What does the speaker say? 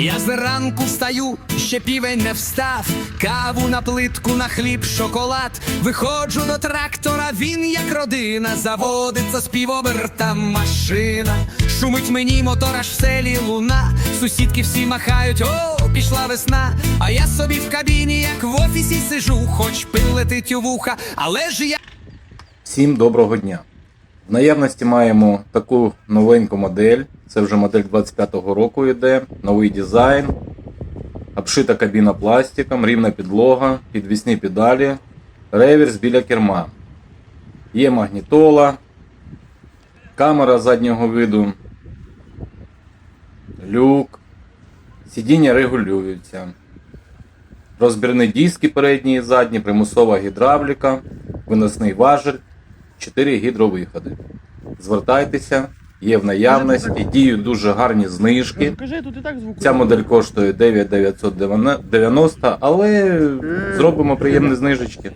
Я зранку встаю, ще півень не встав, каву на плитку, на хліб, шоколад. Виходжу до трактора, він як родина, заводиться з півоберта машина. Шумить мені мотор аж в селі луна. Сусідки всі махають, о, пішла весна. А я собі в кабіні, як в офісі сижу, хоч пил летить у вуха, але ж я. Всім доброго дня! В наявності маємо таку новеньку модель. Це вже модель 25-го року йде, новий дизайн, обшита кабіна пластиком, рівна підлога, підвісні педалі, реверс біля керма. Є магнітола, камера заднього виду, люк, сидіння регулюються. Розбірні диски передні і задні, примусова гідравліка, виносний важель, 4 гідровиходи. Звертайтеся, є в наявності, діють дуже гарні знижки. Ця модель коштує 9990, але зробимо приємні знижечки.